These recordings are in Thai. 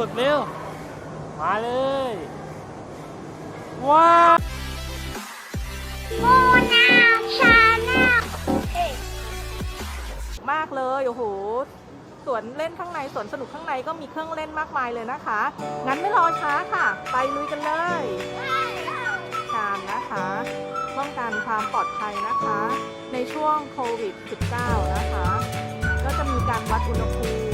สุดเร็ว มาเลย ว้าวโมนาชาแนลมากเลยโอ้โหสวนเล่นข้างในสวนสนุกข้างในก็มีเครื่องเล่นมากมายเลยนะคะ งั้นไม่รอช้าค่ะ ไปลุยกันเลยการนะคะป้องกันความปลอดภัยนะคะ ในช่วงโควิด -19 นะคะ ก็จะมีการวัดอุณหภูมิ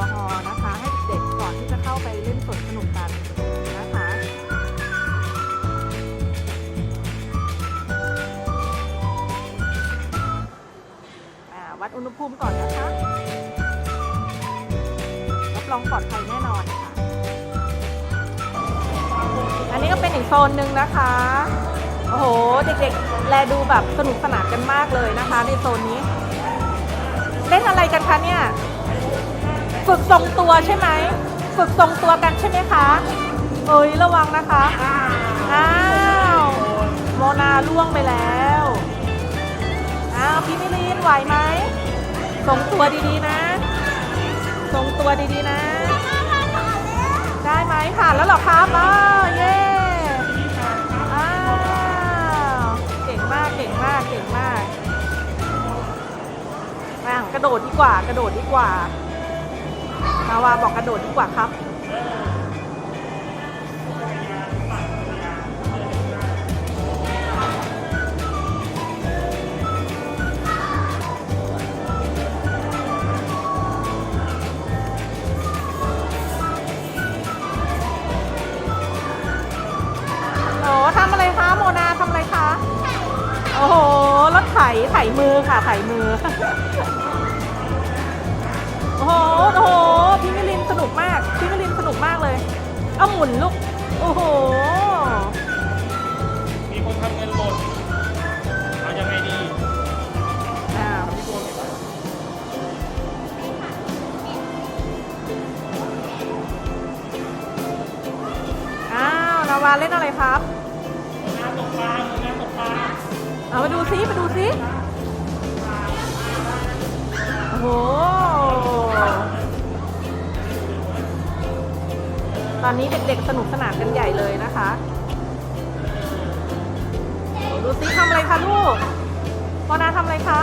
อลกอฮอล์นะคะ ให้เด็กๆก่อนที่จะเข้าไปเล่นสวนสนุกกันนะคะวัดอุณหภูมิก่อนนะคะรับรองปลอดภัยแน่นอนค่ะอันนี้ก็เป็นอีกโซนหนึ่งนะคะ โอ้โห เด็กๆ แลดูแบบสนุกสนานกันมากเลยนะคะ ในโซนนี้ เล่นอะไรกันคะเนี่ย ฝึกทรงตัวใช่ไหม ฝึกทรงตัวกันใช่ไหมคะ เอ้ยระวังนะคะ อ้าวโมนาล่วงไปแล้ว อ้าวพี่มิลินไหวไหมทรงตัวดีๆนะ ทรงตัวดีๆนะ ได้ไหมผ่านแล้วเหรอครับอ้าวเย้อ้าวเก่งมากเก่งมากเก่งมากอะกระโดดดีกว่ากระโดดดีกว่า มาวาบอกกระโดดดีกว่าครับโอ้ทำอะไรคะ โมนาทำอะไรคะ โอ้โห รถไถ ไถมือค่ะ ไถมือ มุนลูก โอ้โห มีคนทำเงินหล่นเอายังไงดีอ้าว พี่ตัวเห็นไหมอ้าวนาวาเล่นอะไรครับน้ำตกปลาน้ำตกปลาเอามาดูซิมาดูซิ โอ้โห อนนี้เด็กๆสนุกสนานกันใหญ่เลยนะคะโอ้ดูซิทำอะไรคะลูกปอนาทำอะไรคะ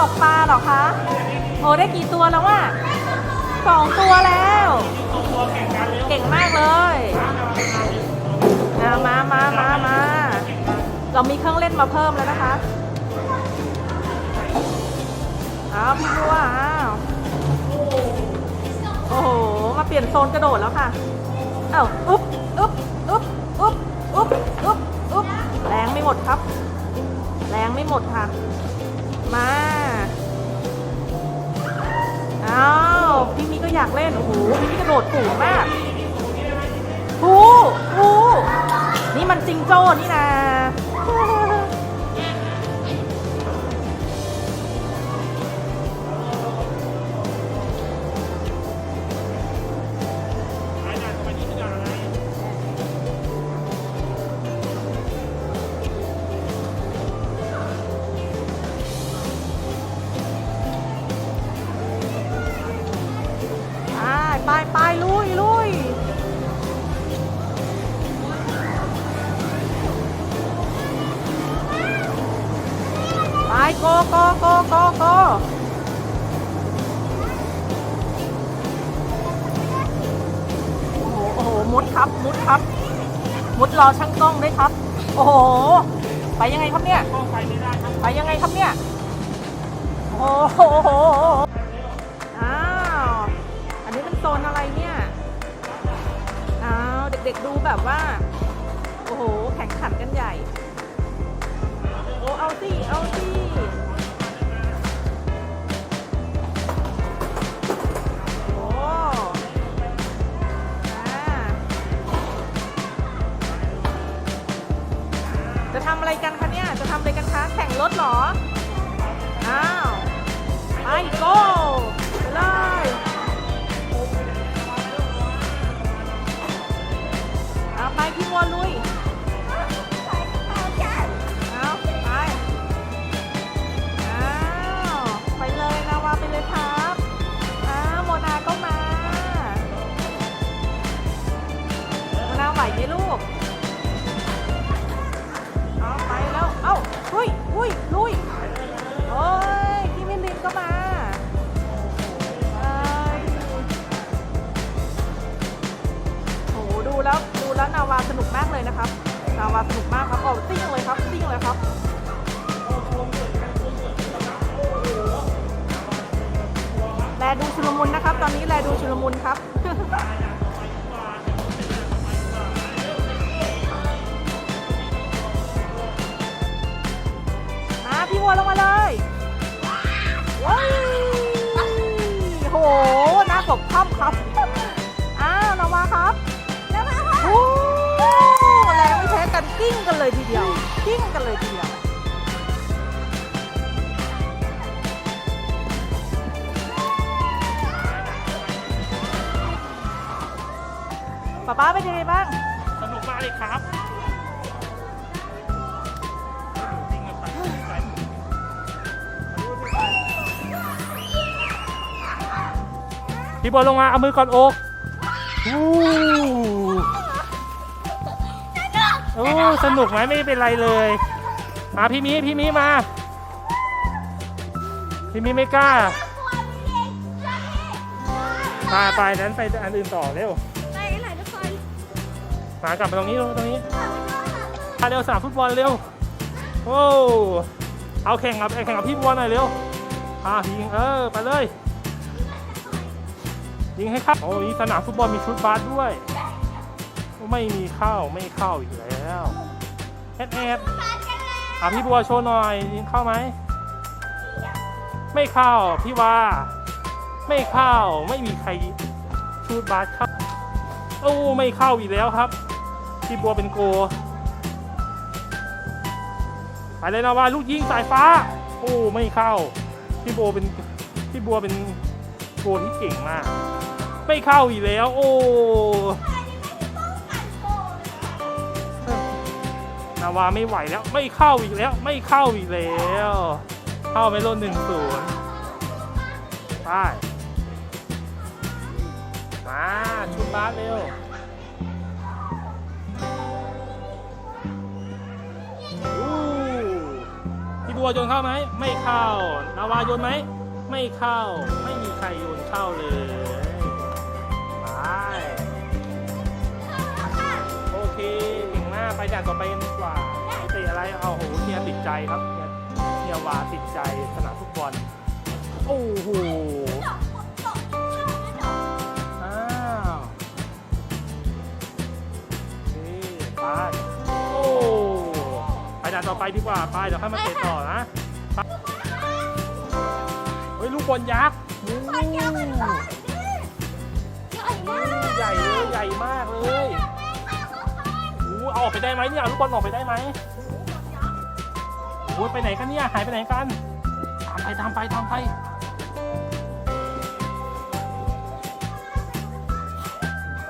ตกปลาหรอคะ โอ้ได้กี่ตัวแล้วว่ะสองตัวแล้ว เก่งมากเลยมามามามาเรามีเครื่องเล่นมาเพิ่มแล้วนะคะ อ้าวพี่บัวอ้าว โอ้โห มาเปลี่ยนโซนกระโดดแล้วค่ะ อ้าวอุ๊บอุ๊บอุ๊บอุ๊บอุ๊บอุ๊บอุ๊บแรงไม่หมดครับ แรงไม่หมดค่ะ มาอ้าวพี่มีก็อยากเล่นโอ้โหพี่มีกระโดดสูงมากหูหูนี่มันจิงโจ้นี่นะ โกโกโกโกโกโอ้โหโอ้โหมุดครับ มุดครับ มุดรอช่างกล้องด้วยครับ โอ้โห ไปยังไงครับเนี่ยกล้องไฟไม่ได้ครับไปยังไงครับเนี่ย โอ้โหอ้าว อันนี้เป็นโซนอะไรเนี่ย อ้าว เด็กๆดูแบบว่า โอ้โห แข่งขันกันใหญ่ โอ้ เอาสิ เอาสิ อะไรกันคะเนี่ย จะทำอะไรกันคะ แข่งรถเหรอ อ้าว มุนนะครับ ตอนนี้แลดูชุลมุนครับมาพี่วัวลงมาเลยว้าวโหหน้าปกค่อมครับอ้าวนาวาครับแล้วมาค่ะโอ้แรงไม่แพ้กันกิ้งกันเลยทีเดียวกิ้งกันเลยทีเดียวาป๊าเป็นยังไงบ้าง สนุกมากเลยครับจริงๆไปไปพี่บอลลงมา เอามือกอดอกอู้โอ้สนุกไหมไม่เป็นไรเลย มาพี่มีพี่มีมา พี่มีไม่กล้า ไปไปนั้นไปอันอื่นต่อเร็ว มากลับมาตรงนี้ลงตรงนี้มาเร็วสนามฟุตบอลเร็วโอ้เอาแข่งกับแข่งกับพี่บัวหน่อยเร็วอ่ายิงเออไปเลยยิงให้เข้าโอ้ยสนามฟุตบอลมีชุดบาสด้วย ไม่มีเข้าไม่เข้าอีกแล้วแอดแอดอะพี่บัวโชว์หน่อยยิงเข้าไหมไม่เข้าพี่ว่าไม่เข้าไม่มีใครชุดบาสเข้าโอ้ไม่เข้าอีกแล้วครับ พี่บัวเป็นโกไปเลยนะว่าลูกยิงสายฟ้า โอ้ไม่เข้า พี่โบเป็นพี่บัวเป็นโกที่เก่งมาก ไม่เข้าอีกแล้ว โอ้นาวาไม่ไหวแล้ว ไม่เข้าอีกแล้ว ไม่เข้าอีกแล้ว เข้าไม่ลดหนึ่งศูนย์ไปมาชุดบาสเร็ว บัวโยนเข้าไหม ไม่เข้านาวาโยนไหม ไม่เข้า ไม่มีใครโยนเข้าเลยไปโอเคเก่งมากไปด่านต่อไปกันดีกว่าตะอะไรเอาโหเฮียติดใจครับเฮียเฮียวาติดใจสนามฟุตบอลโอ้โหอ้าวนี่ไป ด่านต่อไปดีกว่าไปเดี๋ยวค่อยมาเตะต่อนะเฮ้ยลูกบอลยักษ์โอ้ใหญ่มากใหญ่เลยใหญ่มากเลยโอ้เอาออกไปได้ไหมเนี่ยลูกบอลออกไปได้ไหมโอ้ยไปไหนกันเนี่ยหายไปไหนกันตามไปตามไปตามไป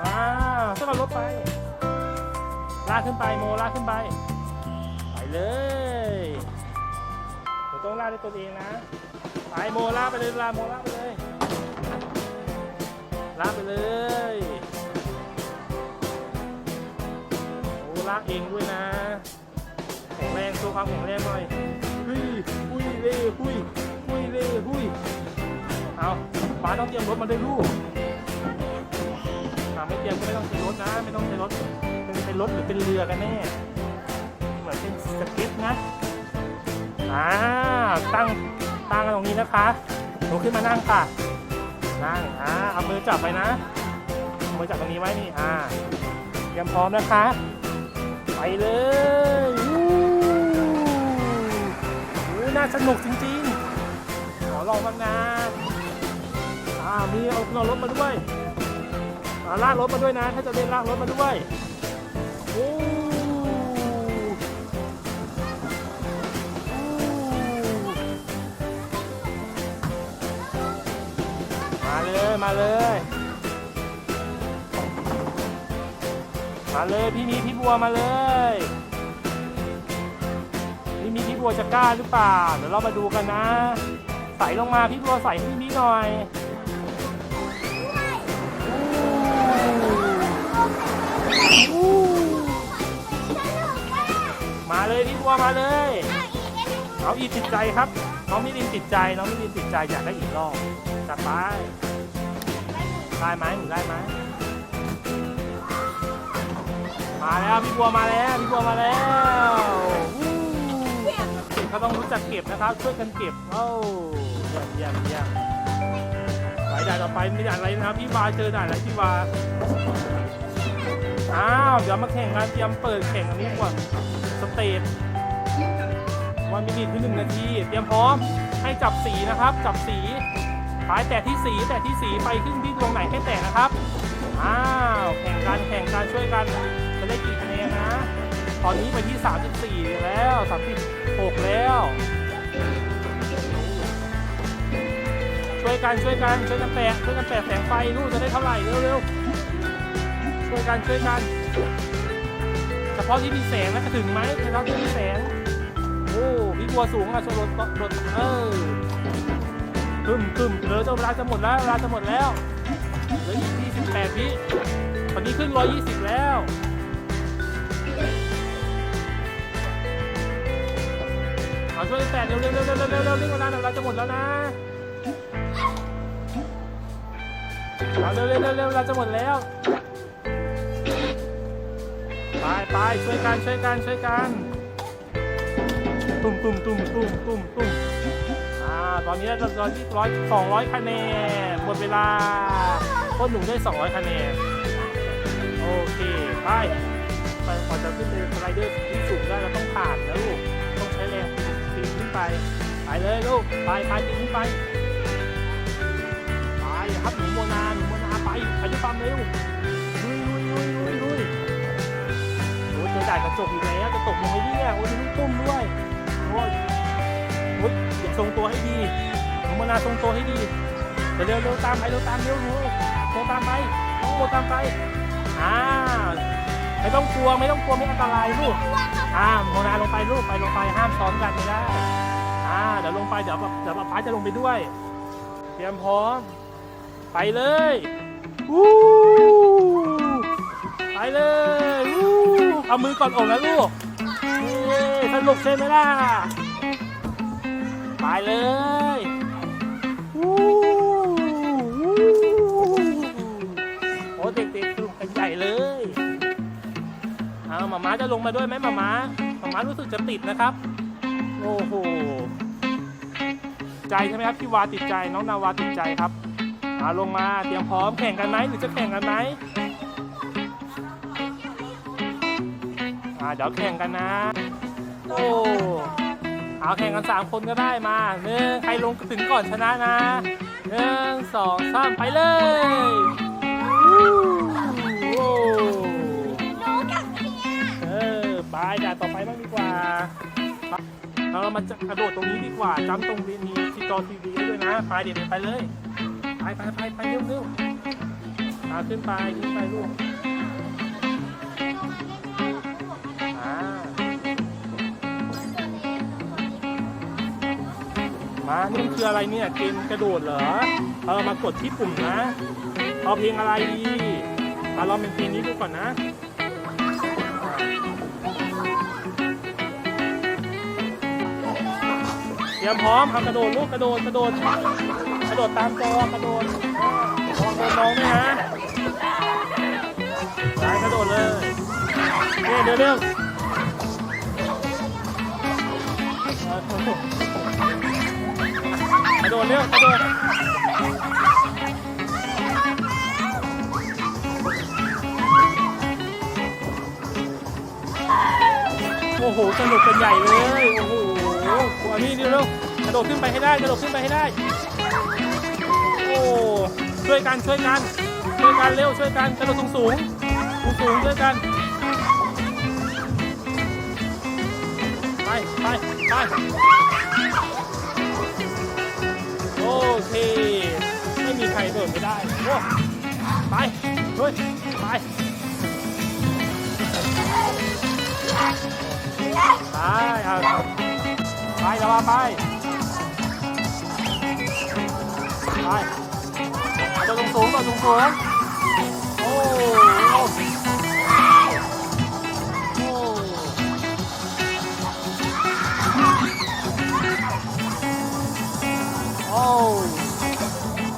อ่าขึ้นมารถไปลากขึ้นไปโมลากขึ้นไป เลยหนูต้องลากด้วยตัวเองนะไปโมลากไปเลยลาโมลากไปเลยลากไปเลยโอ้ลากเองด้วยนะแข็งแรงโชว์ความแข็งแรงหน่อยเฮ้ยหุยเล่หุยหุยเล่หุยเอาป้าต้องเตรียมรถมาด้วยลูกอ่าไม่เตรียมก็ไม่ต้องใช้รถนะ ไม่ต้องใช้รถเป็นเป็นรถหรือเป็นเรือกันแน่ เป็นสเก็ตนะอ่าตั้งตั้งกันตรงนี้นะคะหนูขึ้นมานั่งค่ะนั่งอ่าเอามือจับไปนะมือจับตรงนี้ไว้นี่อ่าเตรียมพร้อมนะคะ ไปเลยวู้น่าสนุกจริงๆขอลองบ้างนะอ่ามีเอาเอรถมาด้วยลากรถมาด้วยนะ ถ้าจะเล่นลากรถมาด้วย มาเลยมาเลย มาเลยพี่มีพี่บัวมาเลยพี่มีพี่บัวจะกล้าหรือเปล่า เดี๋ยวเรามาดูกันนะ ใส่ลงมาพี่บัวใส่ให้พี่มีหน่อยมาเลยพี่บัวมาเลยน้องอีติดใจครับ น้องมิลินติดใจ น้องมิลินติดใจอยากได้อีกรอบจัดไป ได้ไหมหนูได้ไหมมาแล้วพี่บัวมาแล้วพี่บัวมาแล้ววู้เขาต้องรู้จักเก็บนะครับช่วยกันเก็บโอ้เยี่ยมเยี่ยมเยี่ยมไปด่านต่อไปไม่ด่านอะไรนะครับพี่วาเจอด่านอะไรพี่วาอ้าวเดี๋ยวมาแข่งกันเตรียมเปิดแข่งอันนี้ก่อนสเตจวันมินิคือหนึ่งนาทีเตรียมพร้อมให้จับสีนะครับ จับสี ปลายแตะที่สีแตะที่สีไปขึ้นที่ดวงไหนให้แตะนะครับ อ้าว แข่งกันแข่งกันช่วยกันจะได้กี่คะแนนนะ ตอนนี้ไปที่ 34 แล้ว 36 แล้ว ช่วยกันช่วยกันช่วยกันแตะช่วยกันแตะแสงไฟลูกจะได้เท่าไหร่เร็วๆ ช่วยกันช่วยกัน เฉพาะที่มีแสงนะจะถึงไหมเฉพาะที่มีแสง โอ้พี่บัวสูงอะชนรถรถเออ ตึมตึมเดี๋ยวเวลาจะหมดแล้วเวลาจะหมดแล้วเหลืออีก28วิตอนนี้ขึ้น 120 แล้วเอาช่วยแปดเร็วเร็วเร็วเร็วเร็วเร็วเร็วนี่เวลาเดี๋ยวเราจะหมดแล้วนะเอาเร็วเร็วเร็วเร็วเราจะหมดแล้วไปไปช่วยกันช่วยกันช่วยกัน ตุ่มตุ่มตุ่มตุ่มตุ่มตุ่มอ่า ตอนนี้เราร้อยร้อยสองร้อยคะแนนหมดเวลาคนหนุ่มได้สองร้อยคะแนนโอเคไปไปพอจะขึ้นไปสไลเดอร์ที่สูงได้เราต้องผ่านนะลูกต้องใช้แรงปีนขึ้นไปไปเลยลูกไปไปปีนขึ้นไปไปครับหนูโมนาหนูโมนาไปไปด้วยความเร็วลุยลุยลุยลุยลุยโอ้ยเจอด่านกระจกอีกแล้วจะตกลงไปเนี่ยโอ้ยมีลูกตุ้มด้วยโอ้ย โอ้ยอย่าทรงตัวให้ดีหนูโมนาทรงตัวให้ดีเดี๋ยวเร็วเร็วตามไปเร็วตามเร็วหนูโมตามไปน้องโมตามไปอ่าไม่ต้องกลัวไม่ต้องกลัวไม่อันตรายลูกอ่าโมนาลงไปลูกไปลงไปห้ามซ้อมกันไม่ได้อ่าเดี๋ยวลงไปเดี๋ยวแบบเดี๋ยวป๊าป๊าจะลงไปด้วย เตรียมพร้อม ไปเลยวู้ไปเลยวู้เอามือก่อนอกนะลูกสนุกใช่ไหมล่ะ ไปเลยวู้วู้โอ้เด็กๆสนุกกันใหญ่เลยเอาหมาม้าจะลงมาด้วยไหมหมาม้าหมาม้ารู้สึกจะติดนะครับ โอ้โหใจใช่ไหมครับพี่วาติดใจน้องนาวาติดใจครับเอาลงมาเตรียมพร้อมแข่งกันไหมหรือจะแข่งกันไหมอ่าเดี๋ยวแข่งกันนะ โอ้ เอาแข่งกันสามคนก็ได้มาหนึ่งใครลงถึงก่อนชนะนะหนึ่งสองสามไปเลยโอ้รู้จักพี่อะเออไปด่านต่อไปบ้างดีกว่าเราเรามาจะกระโดดตรงนี้ดีกว่าจำตรงนี้มีทีจอทีวีด้วยนะไปเดี๋ยวไปเลย ไปไปไปไปเร็วเร็วมาขึ้นไปขึ้นไปลูก มานี่คืออะไรเนี่ยเกมกระโดดเหรอเออมากดที่ปุ่มนะเอาเพลงอะไรดีมาลองเป็นเพลงนี้ดูก่อนนะเตรียมพร้อมเอากระโดดลูกกระโดดกระโดดกระโดดตามจอกระโดดระวังโดนน้องด้วยนะไปกระโดดเลยเร็วเร็วเร็วกระ โดดเร็วกระโดดโอ้โหสนุกกันใหญ่เลยโอ้โหอันนี้เร็วกระโดดขึ้นไปให้ได้กระโดดขึ้นไปให้ได้ โอ้ช่วยกันช่วยกันช่วยกันเร็วช่วยกันกระโดดสูงสูงสูงสูงช่วยกันไปไปไป คไม่มีใครโดดไม่ได้โอ้ไปเฮ้ยไปไปเอาไปเดี๋ยวมาไปไปโดดสูงๆโดดสูงโอ้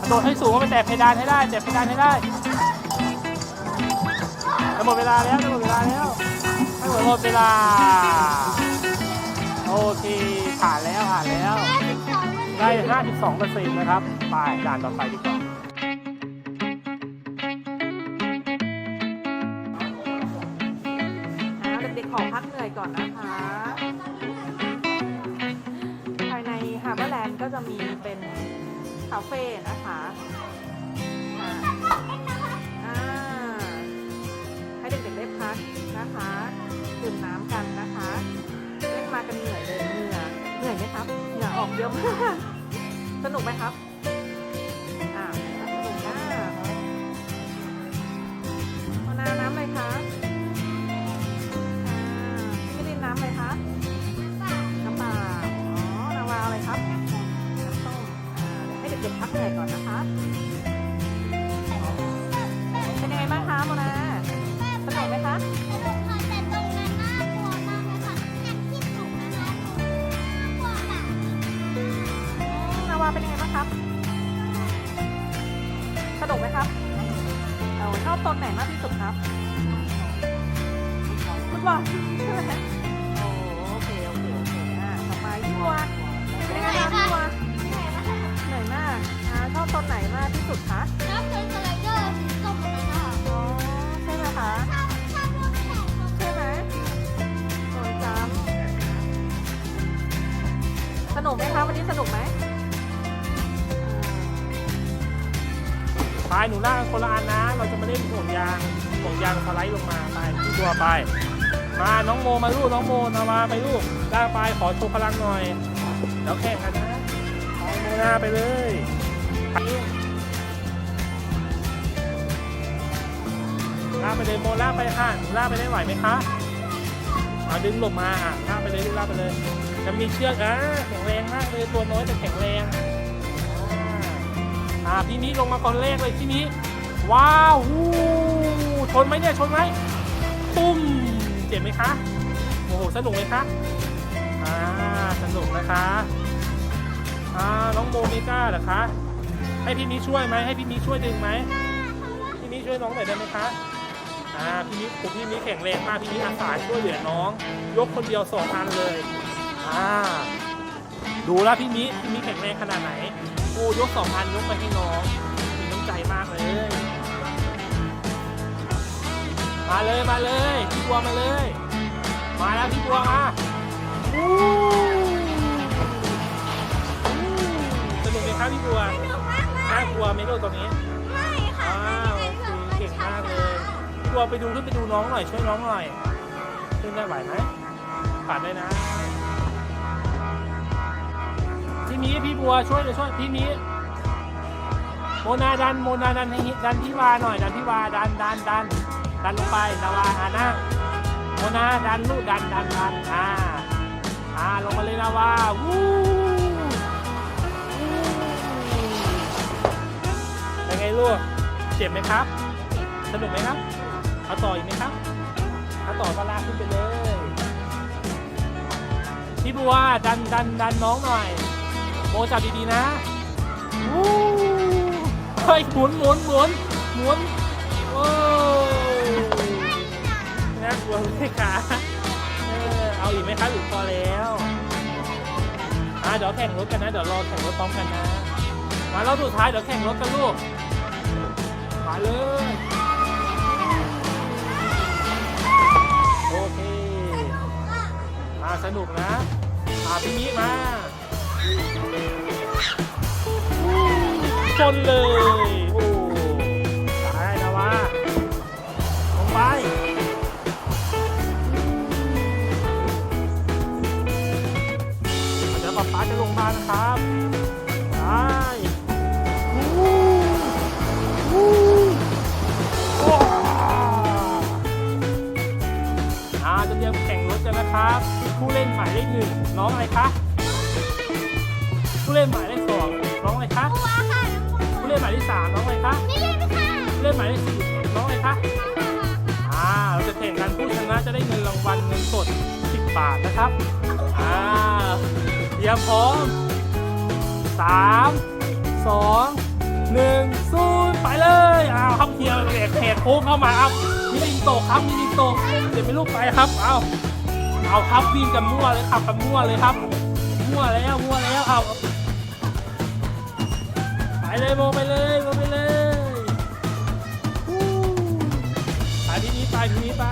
โดดให้สูงไปแตะเพดานให้ได้แตะเพดานให้ได้จะหมดเวลาแล้วจะหมดเวลาแล้วให้หมดหมดเวลา โอเค ผ่านแล้วผ่านแล้ว ได้ 52เปอร์เซ็นต์นะครับ ไปด่านต่อไปดีกว่าอ่าเด็กๆขอพักเหนื่อยก่อนนะคะ ภายในฮาร์เบอร์แลนด์ก็จะมีเป็น คาเฟ่นะคะให้เด็กๆได้พักนะคะดื่มน้ำกันนะคะเล่นมากันเหนื่อยเลยเหนื่อยเหนื่อยไหมครับเหนื่อยออกเยอะมากสนุกไหมครับ ชอบตนไหนมากที่สุดครับฟุตบอลใช่ไหมโอ้โอเคโอเคโอเคอ่าต่อไปพี่บัวเป็นยังไงคะพี่บัวเหนื่อยมากอ่าชอบตอนไหนมากที่สุดคะอ๋อใช่ไหมคะใช่ไหมโดนจำสนุกไหมคะวันนี้สนุกไหม ไปหนูล่างคนละอันนะ เราจะมาเล่นห่วงยางห่วงยางสไลด์ลงมาไปที่ตัวไป มาน้องโมมาลูกน้องโมนามาไปลูกล่างไปขอโชว์พลังหน่อยแล้วแข่งกันนะไปโมนาไปเลยไปล่าไปเลยโมล่าไปค่ะหนูล่าไปได้ไหวไหมคะเอาดึงหลบมาอะล่าไปเลยลูกล่าไปเลยจะมีเชือกอะแข็งแรงมากเลยตัวน้อยแต่แข็งแรง อ่าพี่นี้ลงมาก่อนแรกเลยพี่นี้ ว้าวูชนไหมเนี่ยชนไหมตุ้มเจ็บไหมคะโอ้โหสนุกไหมคะอ่าสนุกนะคะอ่าน้องโมเมก้าเหรอคะให้พี่นี้ช่วยไหมให้พี่นี้ช่วยดึงไหมพี่นี้ช่วยน้องหน่อยได้ไหมคะอ่าพี่นี้ผมพี่นี้แข็งแรงมากพี่นี้อาสาช่วยเหลือน้อง ยกคนเดียวสองอันเลยอ่าดูแล้วพี่นี้พี่นี้แข็งแรงขนาดไหน โอ้ยกสองพันยกไปให้น้อง มีน้ำใจมากเลย มาเลยมาเลยพี่บัวมาเลย มาแล้วพี่บัวมาอู้อู้สนุกไหมครับพี่บัวน่ากลัวไหมลูกตรงนี้อ้าวโอเคเก่งมากเลยพี่บัวไปดูขึ้นไปดูน้องหน่อยช่วยน้องหน่อยขึ้นได้ไหวไหมผ่านได้นะ พี่มีพี่บัวช่วยเลยวช่วยพี่มีโมนาดันโมนาดันให้ดันพี่วาหน่อยดันพี่วาดันดันดันดันลงไปนาวาอานั่งโมนาดันลูกดันดันดันอ่าอ่าลงมาเลยนาวาวู้เป็นไงลูกเจ็บไหมครับ สนุกไหมครับเอาต่ออีกไหมครับเอาต่อก็ลากขึ้นไปเลยพี่บัวดันดันดันน้องหน่อย โมจับดีๆนะวู้เฮ้ยหมุนหมุนหมุนหมุนโอ้น่ากลัวเลยค่ะเออเอาอีกไหมครับหรือพอแล้วอะเดี๋ยวแข่งรถกันนะ เดี๋ยวรอแข่งรถพร้อมกันนะ มารอบสุดท้ายเดี๋ยวแข่งรถกันลูก มาเลย โอเคอ่าสนุกนะอาพี่มิมา ชนเลย โอ้ตายนะวะลงไปเดี๋ยวป๊าป๊าจะลงมานะครับไปวู้วู้ว้าวอ่าจะเตรียมแข่งรถกันนะครับ ผู้เล่นหมายเลขหนึ่งน้องอะไรคะ ผู้เล่นหมายเลขสองน้องอะไรคะผู้เล่นหมายเลขสามน้องอะไรคะผู้เล่นหมายเลขสี่น้องอะไรคะอ่าเราจะแข่งกันผู้ชนะจะได้เงินรางวัลเงินสด 10 บาทนะครับอ่าเตรียมพร้อมสามสองหนึ่งศูนย์ไปเลยอ้าวเข้าเคียวแหกแหกค้งเข้ามาเอามีลิงโตครับมีลิงโตเดี๋ยวไม่ลูกไปครับเอาเอาครับวิ่งกันมั่วเลยขับกันมั่วเลยครับ มั่วแล้วมั่วแล้วเอาไป เลยโมไปเลยโมไปเลยไปทีนี้ไปทีนี้ไป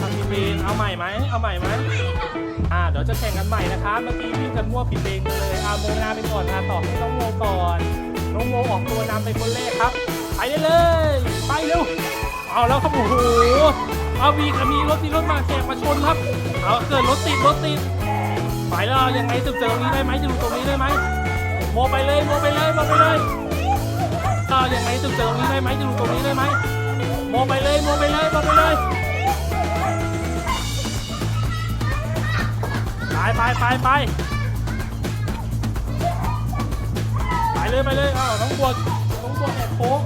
ทำผิดเองเอาใหม่ไหมเอาใหม่ไหมอ่าเดี๋ยวจะแข่งกันใหม่นะครับเมื่อกี้วิ่งกันมั่วผิดเองไปเลยอาโมนาไปก่อนนะต่อให้น้องโมก่อนน้องโมออกตัวนำไปคนแรกครับไปได้เลย ไปเร็วเอาแล้วครับโอ้โหเอาวีกับมีรถมีรถมาแข่งมาชนครับ เอาเกิดรถติดรถติด ไปแล้วยังไงจะเจอตรงนี้ได้ไหมจะดูตรงนี้ได้ไหมโมไปเลยโมไปเลยโมไปเลยก็ยังไงจะเจอตรงนี้ได้ไหมจะดูตรงนี้ได้ไหมโมไปเลยโมไปเลยโมไปเลยไปไปไปไปไปเลยไปเลยเอาน้องบัวน้องบัวแอบโค้ง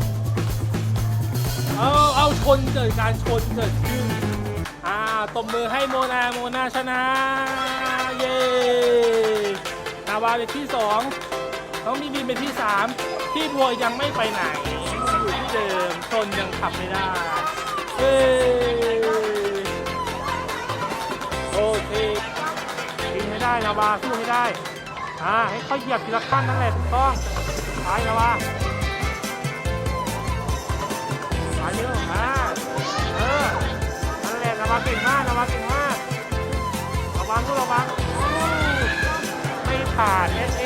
เอาเอาชนเกิดการชนเกิดขึ้นอ่าตบมือให้โมนาโมนาชนะ เย้นาวาเป็นที่สองน้องมีบีเป็นที่สามพี่บัวยังไม่ไปไหนอยู่ที่เดิมชนยังขับไม่ได้เย้โอเคกินไม่ได้นาวาสู้ไม่ได้อ่าให้เขาเหยียบทีละขั้นนั่นแหละถูกต้องไปนาวามาเร็วอ่าเออนั่นแหละระวังเก่งมากระวังเก่งมากระวังก็ระวัง ส่านเอสเอ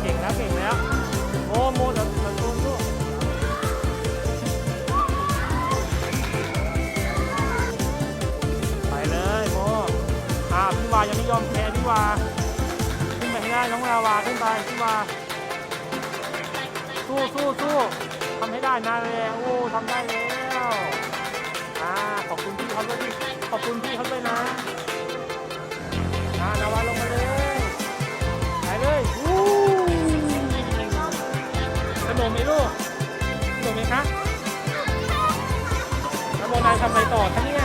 เก่งแล้วเก่งแล้ว โอ้โมเดี๋ยวเดี๋ยวโดนลูกไปเลยโมอ่าพี่วายังไม่ยอมแพ้พี่วาขึ้นไปให้ได้น้องลาวาขึ้นไปพี่วาสู้สู้สู้ทำให้ได้นะแล้วโอ้ทำได้แล้วอ่าขอบคุณพี่เขาด้วยขอบคุณพี่เขาด้วยนะ กไหมลูกสนุกไหมคะแล้วโมนายทำอะไรต่อคะเนี่ย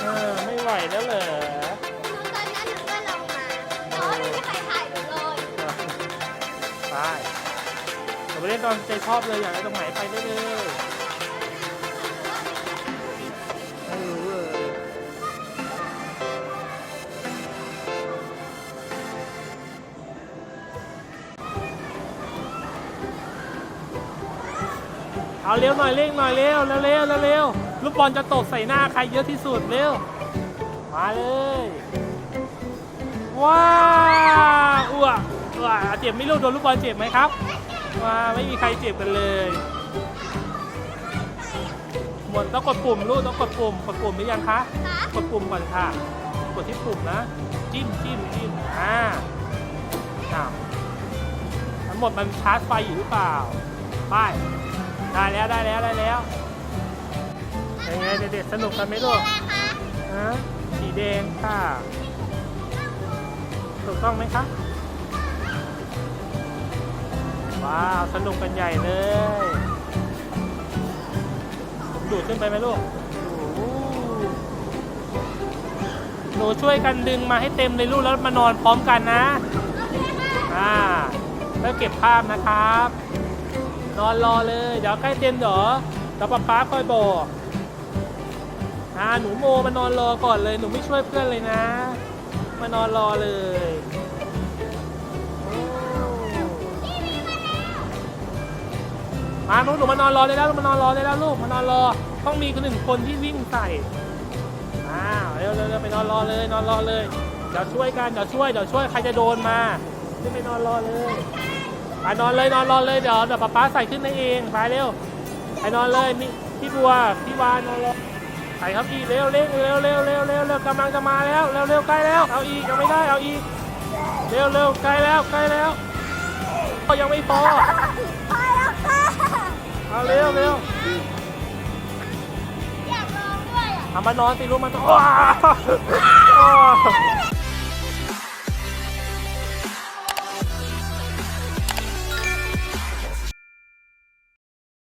เออไม่ไหวแล้วเหรอตอนนั้นหนูก็ลงมาแต่ว่าไม่มีใครถ่ายหนูเลยไปเดี๋ยวไปเล่นตอนใจชอบเลยอยากไปตรงไหนไปได้เลย เอาเร็วหน่อยเร่งหน่อยเร็วเร็วเร็วเร็วเร็วลูกบอลจะตกใส่หน้าใครเยอะที่สุดเร็วมาเลยว้าวอ้วกอ้วเจ็บไม่ลูกโดนลูกบอลเจ็บไหมครับว้าไม่มีใครเจ็บกันเลยหมดต้องกดปุ่มลูกต้องกดปุ่มกดปุ่มหรือยังคะกดปุ่มก่อนค่ะ กดที่ปุ่มนะ จิ้มจิ้มจิ้มอ่าอ้าวทั้งหมดมันชาร์จไฟอยู่หรือเปล่า ไป ได้แล้วได้แล้วได้แล้วเป็นไงเด็กๆสนุกกันไหมลูกฮะสีแดงค่ะ ถูกต้องไหมคะว้าว สนุกกันใหญ่เลยผมดูดขึ้นไปไหมลูกหนูช่วยกันดึงมาให้เต็มเลยลูกแล้วมานอนพร้อมกันนะ อ่า แล้วเก็บภาพนะครับ นอนรอเลย เดี๋ยวใกล้เต็มเดี๋ยวเดี๋ยวป๊าป๊าคอยบอกอ่าหนูโมมานอนรอก่อนเลย หนูไม่ช่วยเพื่อนเลยนะ มานอนรอเลยโอ้มาลูกหนูมานอนรอได้แล้วมานอนรอได้แล้วลูกมานอนรอ ต้องมีคนหนึ่งคนที่วิ่งใส่อ้าวเร็วเร็วไปนอนรอเลย นอนรอเลย เดี๋ยวช่วยกัน เดี๋ยวช่วย เดี๋ยวช่วย ใครจะโดนมาขึ้นไปนอนรอเลย ไปนอนเลยนอนรอเลยเดี๋ยวเดี๋ยวป๊าป๊าใส่ขึ้นได้เองไปเร็วไปนอนเลยนี่พี่บัวพี่วานนอนรอใส่ครับอีกเร็วเร็วเร็วเร็วเร็วเร็วเร็วกำลังจะมาแล้วเร็วเร็วใกล้แล้วเอาอีกยังไม่ได้เอาอีกเร็วเร็วใกล้แล้วใกล้แล้วก็ยังไม่พอพอแล้วค่ะเอาเร็วเร็วอยากลองด้วยอะเอามานอนสิลูกมานอนว้าว